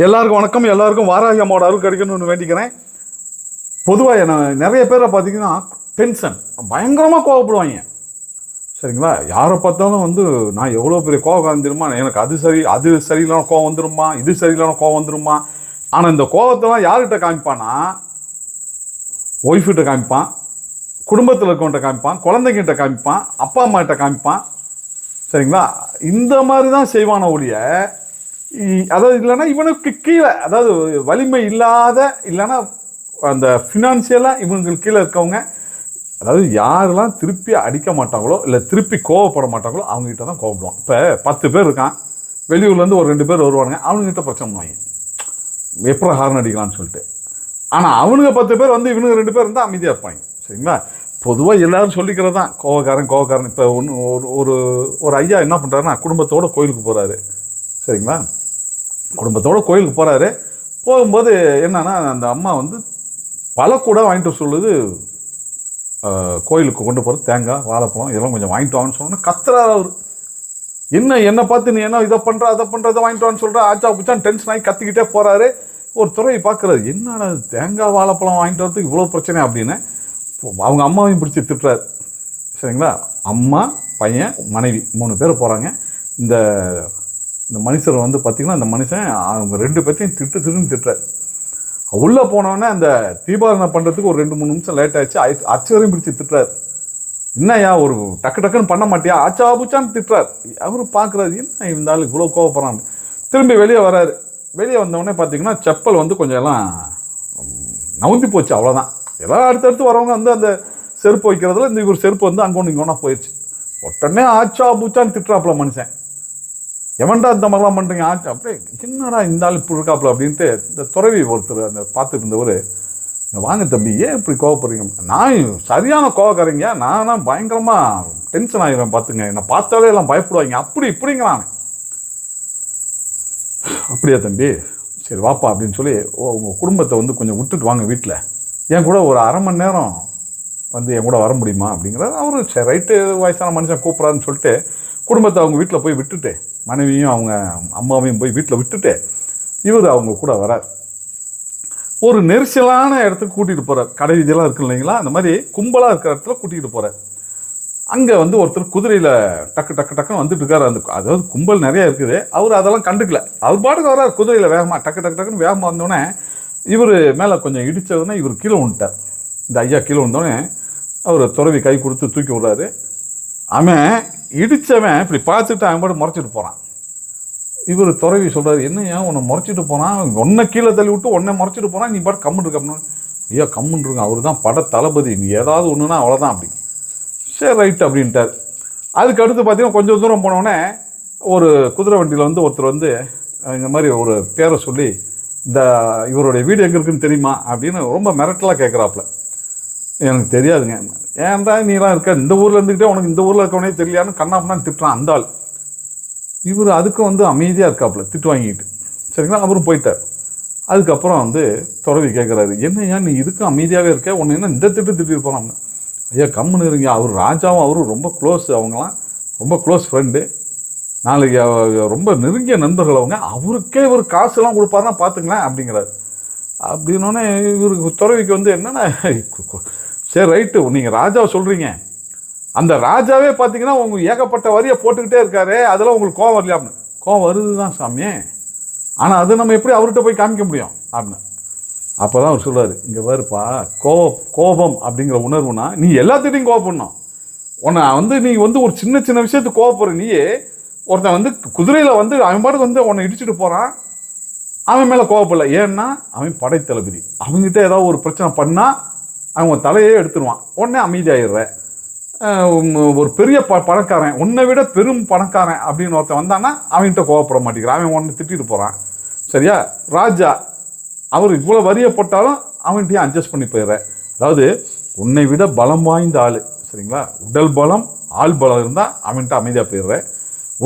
எல்லாருக்கும் வணக்கம் எல்லாருக்கும் வாராகி அம்மாவோட அருள் கிடைக்கணும்னு வேண்டிக்கிறேன். பொதுவாக என்ன நிறைய பேரை பார்த்தீங்கன்னா டென்ஷன் பயங்கரமாக கோவப்படுவாங்க. சரிங்களா? யாரை பார்த்தாலும் வந்து நான் எவ்வளோ பெரிய கோவம் வந்துருமா எனக்கு அது சரி அது சரியில்லாம கோவம் வந்துருமா? இது சரியில்லாம கோவம் வந்துருமா? ஆனால் இந்த கோவத்தெல்லாம் யார்கிட்ட காமிப்பானா ஒய்ஃப்கிட்ட காமிப்பான் குடும்பத்தில் இருக்கவன்கிட்ட காமிப்பான் குழந்தைங்கிட்ட காமிப்பான் அப்பா அம்மாகிட்ட காமிப்பான். சரிங்களா? இந்த மாதிரி தான் செய்வான ஒழிய அதாவது இல்லைன்னா இவனுக்கு கீழே அதாவது வலிமை இல்லாத இல்லைன்னா அந்த ஃபினான்சியலாக இவங்களுக்கு கீழே இருக்கவங்க அதாவது யாரெல்லாம் திருப்பி அடிக்க மாட்டாங்களோ இல்லை திருப்பி கோவப்பட மாட்டாங்களோ அவங்ககிட்ட தான் கோவப்படுவான் இப்போ பத்து பேர் இருக்கான் வெளியூர்லேருந்து ஒரு ரெண்டு பேர் வருவானுங்க அவனுங்கிட்ட பிரச்சனை பண்ணுவாங்க. எப்போ ஹார்ன் அடிக்கலாம்னு சொல்லிட்டு. ஆனால் அவனுங்க பத்து பேர் வந்து இவனுங்க ரெண்டு பேர் இருந்தால் அமைதியாக இருப்பாங்க. சரிங்களா? பொதுவாக எல்லோரும் சொல்லிக்கிறது தான் கோவக்காரன் கோவக்காரன். இப்போ ஒன்று ஒரு ஒரு ஒரு ஐயா என்ன பண்ணுறாருன்னா குடும்பத்தோடு கோயிலுக்கு போகிறாரு சரிங்களா? குடும்பத்தோட கோயிலுக்கு போகிறாரு போகும்போது என்னன்னா அந்த அம்மா வந்து பல கூட வாங்கிட்டு வர சொல்லுது. கோயிலுக்கு கொண்டு போகிறது தேங்காய் வாழைப்பழம் இதெல்லாம் கொஞ்சம் வாங்கிட்டு வாங்கன்னு சொன்னோன்னா கத்துறாரு அவர். என்ன என்னை பார்த்து நீ என்ன இதை பண்ணுற அதை பண்ணுற இதை வாங்கிட்டு வான்னு சொல்கிற ஆச்சா பிச்சான் டென்ஷன் ஆகி கத்திக்கிட்டே போகிறாரு ஒரு துறையை பார்க்குறாரு. என்னடா தேங்காய் வாழைப்பழம் வாங்கிட்டு வரதுக்கு இவ்வளோ பிரச்சனை அப்படின்னு அவங்க அம்மாவையும் பிடிச்சி திட்டுறாரு. சரிங்களா? அம்மா பையன் மனைவி மூணு பேர் போகிறாங்க இந்த இந்த மனுஷர் வந்து பார்த்திங்கன்னா இந்த மனுஷன் அவங்க ரெண்டு பேர்த்தையும் திட்டு திட்டுன்னு திட்டுறாரு. உள்ளே போனோடனே அந்த தீபாவளி பண்ணுறதுக்கு ஒரு ரெண்டு மூணு நிமிஷம் லேட் ஆச்சு அச்சு- பிடிச்சி திட்டுறாரு. என்னய்யா ஒரு டக்கு டக்குன்னு பண்ண மாட்டியா? ஆச்சா பூச்சான்னு திட்டுறாரு. அவர் பார்க்குறாரு என்ன இந்த ஆளு இவ்வளோ கோவப்படுறான்? திரும்பி வெளியே வராரு. வெளியே வந்தவொடனே பார்த்தீங்கன்னா செப்பல் வந்து கொஞ்சம் எல்லாம் நவுந்தி போச்சு அவ்வளோதான் எல்லாம் அடுத்தடுத்து வரவங்க வந்து அந்த செருப்பு வைக்கிறதுல இந்த இவர் செருப்பு வந்து அங்கே ஒன்று இங்கே ஒன்றா போயிடுச்சு உடனே ஆச்சா பூச்சான்னு திட்டுறாப்புல மனுஷன். எவன்டா இந்த மாதிரிலாம் பண்ணுறீங்க ஆச்சு அப்படியே சின்னடா இந்த ஆள் இப்படி இருக்காப்புல அப்படின்ட்டு இந்த துறவி ஒருத்தர் அந்த பார்த்துட்டு இருந்தவர் வாங்க தம்பி ஏன் இப்படி கோவப்படுறீங்க? நான் சரியான கோவக்காரங்க நானா பயங்கரமாக டென்ஷன் ஆகிடுவேன் பார்த்துங்க. என்னை பார்த்தாலே எல்லாம் பயப்படுவாங்க. அப்படி இப்படிங்கிறான். அப்படியா தம்பி சரி வாப்பா அப்படின்னு சொல்லி ஓ உங்கள் குடும்பத்தை வந்து கொஞ்சம் விட்டுட்டு வாங்க வீட்டில் என் கூட ஒரு அரை மணி நேரம் வந்து என் கூட வர முடியுமா? அப்படிங்கிறார். அவர் சரி ரைட்டு வயசான மனுஷன் கூப்பிட்றான்னு சொல்லிட்டு குடும்பத்தை அவங்க வீட்டில் போய் விட்டுட்டு மனைவியும் அவங்க அம்மாவையும் போய் வீட்டில் விட்டுட்டு இவர் அவங்க கூட வரார். ஒரு நெரிசலான இடத்துக்கு கூட்டிகிட்டு போகிறார் கடை வீதியெல்லாம் இருக்கு இல்லைங்களா? அந்த மாதிரி கும்பலாக இருக்கிற இடத்துல கூட்டிகிட்டு போகிறார் அங்கே வந்து ஒருத்தர் குதிரையில் டக்கு டக்கு டக்குன்னு வந்துட்டு இருக்காரு. அந்த அதாவது கும்பல் நிறையா இருக்குது. அவர் அதெல்லாம் கண்டுக்கல. அவர் பாட்டுக்கு வரார் குதிரையில் வேகமாக டக்கு டக்கு டக்குன்னு வேகமாக வந்தோடனே இவர் மேலே கொஞ்சம் இடித்ததுன்னா இவர் கீழே விட்டார் இந்த ஐயா கீழே விழுந்தோடனே அவர் துறவி கை கொடுத்து தூக்கி விடுறாரு. அவன் இடித்தவன் இப்படி பார்த்துட்டு அவன் பாட்டு முறைச்சிட்டு போகிறான் இவர் துறவி சொல்கிறார் என்னய்யா உன்னை முறைச்சிட்டு போனான் உன்னை கீழே தள்ளி விட்டு ஒன்றை முறைச்சிட்டு போனான் நீ பாட்டு கம்முன்னு இருக்க. ஐயா கம்முன்னு இருங்க அவர் தான் பட தளபதி நீ ஏதாவது ஒன்றுனா அவ்வளோதான் அப்படி சரி ரைட் அப்படின்ட்டார். அதுக்கு அடுத்து பார்த்தீங்கன்னா கொஞ்சம் தூரம் போனோடனே ஒரு குதிரை வண்டியில் வந்து ஒருத்தர் வந்து இந்த மாதிரி ஒரு பேரை சொல்லி இந்த இவருடைய வீடு எங்கே இருக்குன்னு தெரியுமா? அப்படின்னு ரொம்ப மிரட்டலாக கேட்குறாப்புல எனக்கு தெரியாதுங்க. ஏன்டா நீலாம் இருக்க? இந்த ஊரில் இருந்துக்கிட்டே உனக்கு இந்த ஊரில் இருக்கவனே தெரியலையான்னு கண்ணாப்பண்ணான்னு திட்டுறான் அந்த ஆள். இவர் அதுக்கும் வந்து அமைதியாக இருக்காப்புல திட்டு வாங்கிட்டு. சரிங்களா? அவரும் போயிட்டார். அதுக்கப்புறம் வந்து துறவி கேட்குறாரு என்னய்யா நீ இதுக்கும் அமைதியாகவே இருக்க? உன்னை என்ன இந்த திட்டு திட்டிட்டு போகிறான் ஐயா கம்முன்னு இருங்க. அவர் ராஜாவும் அவரும் ரொம்ப க்ளோஸ் அவங்களாம் ரொம்ப க்ளோஸ் ஃப்ரெண்டு நாளைக்கு ரொம்ப நெருங்கிய நண்பர்கள் அவங்க. அவருக்கே ஒரு காசுலாம் கொடுப்பாருன்னா பார்த்துங்களேன் அப்படிங்கிறாரு. அப்படின்னோடனே இவருக்கு துறவிக்கு வந்து என்னென்ன சரி ரைட்டு நீங்கள் ராஜாவை சொல்கிறீங்க அந்த ராஜாவே பார்த்தீங்கன்னா உங்கள் ஏகப்பட்ட வரியை போட்டுக்கிட்டே இருக்காரு. அதெல்லாம் உங்களுக்கு கோவம் வரலையா அப்படின்னு. கோவம் வருது தான் சாமி ஆனால் அது நம்ம எப்படி அவர்கிட்ட போய் காமிக்க முடியும்? அப்படின்னு. அப்போ தான் அவர் சொல்லுவார் இங்கே வருப்பா கோவ கோபம் அப்படிங்கிற உணர்வுனா நீ எல்லாத்திட்டையும் கோவப்படணும். உன்னை வந்து நீ வந்து ஒரு சின்ன சின்ன விஷயத்துக்கு கோவப்படுற நீயே ஒருத்தன் வந்து குதிரையில் வந்து அவன் பாட்டுக்கு வந்து உன்னை இடிச்சுட்டு போகிறான் அவன் மேலே கோவப்படல. ஏன்னா அவன் படைத்தளபதி. அவங்ககிட்ட ஏதாவது ஒரு பிரச்சனை பண்ணால் அவங்க தலையே எடுத்துருவான். உடனே அமைதியாயிடுற. ஒரு பெரிய ப பணக்காரன். உன்னை விட பெரும் பணக்காரன் அப்படின்னு ஒருத்தன் வந்தான்னா அவன்கிட்ட கோவப்பட மாட்டேங்கிறான். அவன் உன்னை திட்டிட்டு போகிறான் சரியா? ராஜா அவர் இவ்வளோ வரியப்பட்டாலும் போட்டாலும் அவன்கிட்டயும் அட்ஜஸ்ட் பண்ணி போயிடுற. அதாவது உன்னை விட பலம் வாய்ந்த ஆள். சரிங்களா? உடல் பலம் ஆள் பலம் இருந்தால் அவன்கிட்ட அமைதியாக போயிடுற.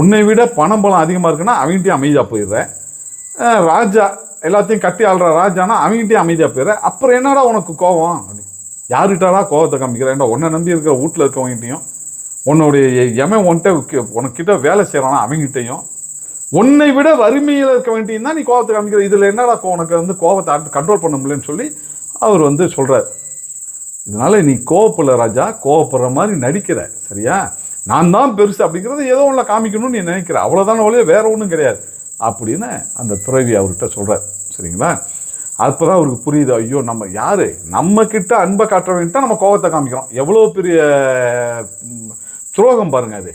உன்னை விட பணம் பலம் அதிகமாக இருக்குன்னா அவன்கிட்டயும் அமைதியாக போயிடுறேன் ராஜா எல்லாத்தையும் கட்டி ஆள்ற ராஜானா அவன்கிட்டயும் அமைதியாக போயிடுற. அப்புறம் என்னடா உனக்கு கோவம்? அப்படின்னு யாருக்கிட்டடா கோவத்தை காமிக்கிறேன்டா உன்னை நம்பி இருக்கிற வீட்டில் இருக்கவங்ககிட்டையும் உன்னுடைய எமன் உன்கிட்ட உனக்கிட்ட வேலை செய்கிறானா அவங்ககிட்டையும் உன்னை விட வறுமையில் இருக்க வேண்டியும் தான் நீ கோபத்தை காமிக்கிற. இதில் என்னடா கோ- உனக்கு வந்து கோபத்தை கண்ட்ரோல் பண்ண முடியலன்னு சொல்லி அவர் வந்து சொல்கிறார் இதனால நீ கோவப்படல ராஜா கோவப்படுற மாதிரி நடிக்கிற சரியா? நான் தான் பெருசு அப்படிங்கிறத ஏதோ ஒன்றை காமிக்கணும்னு நீ நினைக்கிற. அவ்வளோதான ஒழிய வேற ஒன்றும் கிடையாது. அப்படின்னு அந்த துறவி அவர்கிட்ட சொல்கிறார் சரிங்களா? அப்பதான் அவருக்கு புரியுது ஐயோ நம்ம யாரு? நம்ம கிட்ட அன்பை காட்டுறவங்கிட்ட நம்ம கோபத்தை காமிக்கிறோம். எவ்வளோ பெரிய துரோகம் பாருங்க அது.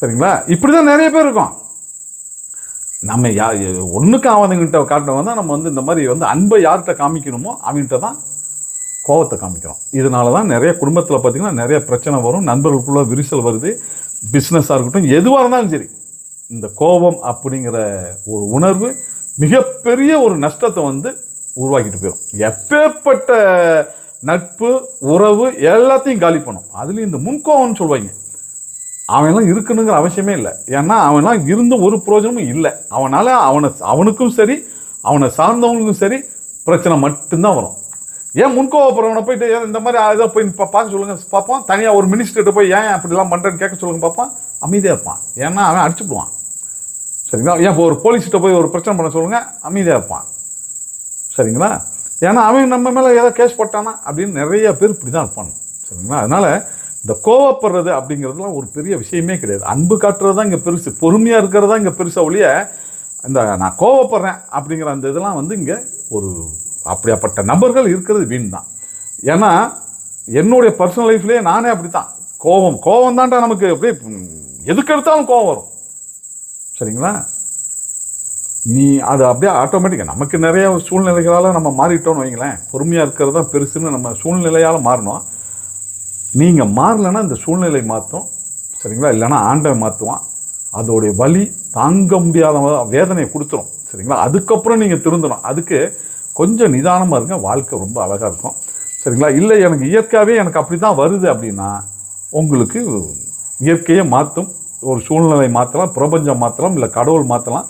சரிங்களா? இப்படி தான் நிறைய பேர் இருக்கும். நம்ம யா ஒன்றுக்கு ஆவதுங்கிட்ட காட்டினவங்க தான் நம்ம வந்து இந்த மாதிரி வந்து அன்பை யார்கிட்ட காமிக்கணுமோ அவங்ககிட்ட தான் கோபத்தை காமிக்கிறோம். இதனால தான் நிறைய குடும்பத்தில் பார்த்தீங்கன்னா நிறைய பிரச்சனை வரும் நண்பர்களுக்குள்ள விரிசல் வருது பிஸ்னஸாக இருக்கட்டும் எதுவாக இருந்தாலும் சரி. இந்த கோபம் அப்படிங்கிற ஒரு உணர்வு மிகப்பெரிய ஒரு நஷ்டத்தை வந்து உருவாக்கிட்டு போயிடும் எப்பேற்பட்ட நட்பு உறவு எல்லாத்தையும் காலி பண்ணும். அதுலேயும் இந்த முன்கோவம்னு சொல்லுவாங்க அவன்லாம் இருக்கணுங்கிற அவசியமே இல்லை. ஏன்னா அவன்லாம் இருந்த ஒரு பிரயோஜனமும் இல்லை. அவனால் அவனை அவனுக்கும் சரி அவனை சார்ந்தவனுக்கும் சரி பிரச்சனை மட்டும்தான் வரும். ஏன் முன்கோவப்படுறவனை போயிட்டு ஏன் இந்த மாதிரி இதை போய் பார்க்க சொல்லுங்க பார்ப்பான் தனியாக ஒரு மினிஸ்டர்கிட்ட போய் ஏன் அப்படிலாம் பண்ணுறேன்னு கேட்க சொல்லுங்க பார்ப்பான் அமைதியாக இருப்பான். ஏன்னா அவன் அடிச்சுடுவான் சரிங்களா? ஏன் இப்போ ஒரு போலீஸ்கிட்ட போய் ஒரு பிரச்சனை பண்ண சொல்லுங்கள் அமைதியாக இருப்பான். சரிங்களா? ஏன்னா அவன் நம்ம மேலே ஏதோ கேஸ் போட்டானா அப்படின்னு நிறைய பேர் இப்படி தான் இருப்பான் சரிங்களா? அதனால் இந்த கோவப்படுறது அப்படிங்கிறதுலாம் ஒரு பெரிய விஷயமே கிடையாது. அன்பு காட்டுறது தான் இங்கே பெருசு. பொறுமையாக இருக்கிறது தான் இங்கே பெருசாக ஒழிய இந்த நான் கோவப்படுறேன் அப்படிங்கிற அந்த இதெல்லாம் வந்து இங்கே ஒரு அப்படியாப்பட்ட நபர்கள் இருக்கிறது வீண் தான் ஏன்னா என்னுடைய பர்சனல் லைஃப்லேயே நானே அப்படி தான் கோபம் கோபம் தான்டா நமக்கு அப்படியே எதுக்கெடுத்தாலும் எதுக்கு எடுத்தாலும் கோபம் வரும். சரிங்களா? நீ அது அப்படியே ஆட்டோமேட்டிக்காக நமக்கு நிறைய சூழ்நிலைகளால் நம்ம மாறிட்டோம்னு வைங்களேன் பொறுமையாக இருக்கிறது தான் பெருசுன்னு நம்ம சூழ்நிலையால் மாறணும். நீங்கள் மாறலைன்னா இந்த சூழ்நிலை மாற்றும் சரிங்களா? இல்லைன்னா ஆண்டவன் மாற்றுவான் அதோடைய வலி தாங்க முடியாத வேதனையை கொடுத்துரும் சரிங்களா? அதுக்கப்புறம் நீங்கள் திருந்தணும். அதுக்கு கொஞ்சம் நிதானமாக இருங்க வாழ்க்கை ரொம்ப அழகாக இருக்கும் சரிங்களா? இல்லை எனக்கு இயற்கையாகவே எனக்கு அப்படி தான் வருது அப்படின்னா உங்களுக்கு இயற்கையை மாற்றும் ஒரு சூழ்நிலை மாற்றலாம் பிரபஞ்சம் மாற்றலாம் இல்லை கடவுள் மாற்றலாம்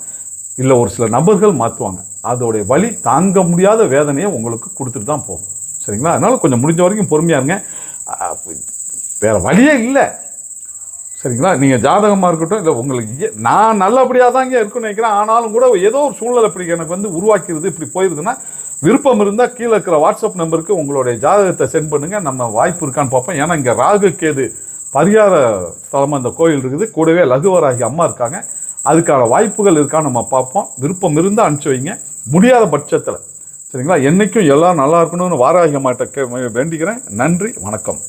இல்லை ஒரு சில நபர்கள் மாற்றுவாங்க அதோடைய வழி தாங்க முடியாத வேதனையை உங்களுக்கு கொடுத்துட்டு தான் போகும். சரிங்களா? அதனால் கொஞ்சம் முடிஞ்ச வரைக்கும் பொறுமையாக இருங்க. வேறு வழியே இல்லை. சரிங்களா? நீங்கள் ஜாதகமாக இருக்கட்டும் இல்லை உங்களுக்கு நான் நல்லபடியாக தான் இங்கே இருக்குன்னு நினைக்கிறேன். ஆனாலும் கூட ஏதோ ஒரு சூழ்நிலை இப்படி எனக்கு வந்து உருவாக்கிடுது இப்படி போயிருதுன்னா விருப்பம் இருந்தால் கீழே இருக்கிற வாட்ஸ்அப் நம்பருக்கு உங்களுடைய ஜாதகத்தை சென்ட் பண்ணுங்கள் நம்ம வாய்ப்பு இருக்கான்னு பார்ப்போம். ஏன்னா இங்கே ராகு கேது பரிகார ஸ்தலமாக இந்த கோயில் இருக்குது. கூடவே லகுவராகி அம்மா இருக்காங்க. அதுக்கான வாய்ப்புகள் இருக்கான்னு நம்ம பார்ப்போம். விருப்பம் இருந்தால் அனுப்பிச்சு வைங்க. முடியாத பட்சத்தில். சரிங்களா? என்றைக்கும் எல்லாம் நல்லா இருக்கணும்னு வாராகி அம்மாட்ட கே வேண்டிக்கிறேன். நன்றி. வணக்கம்.